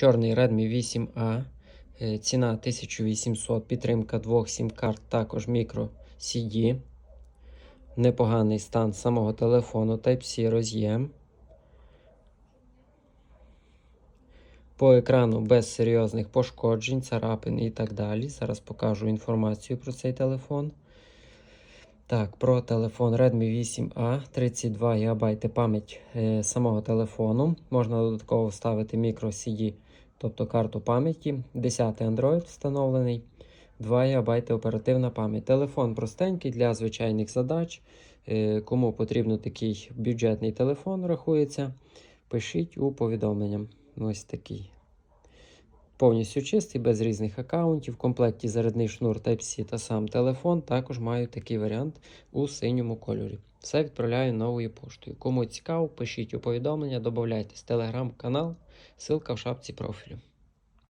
Чорний Redmi 8A. е, Ціна 1800, підтримка двох сім-карт, також мікро CD. Непоганий стан самого телефону, Type-C роз'єм. По екрану без серйозних пошкоджень, царапин і так далі. Зараз покажу інформацію про цей телефон. Так, про телефон Redmi 8A, 32 ГБ пам'ять е, самого телефону. Можна додатково вставити micro CD, тобто карту пам'яті. 10 Android встановлений, 2 ГБ оперативна пам'ять. Телефон простенький для звичайних задач. Е, кому потрібно такий бюджетний телефон, рахується, пишіть у повідомлення. Ось такий. Повністю чистий, без різних аккаунтів. В комплекті зарядний шнур Type-C та сам телефон. Також маю такий варіант у синьому кольорі. Все відправляю новою поштою. Кому цікаво, пишіть у повідомлення, додавайтесь в телеграм-канал, ссылка в шапці профілю.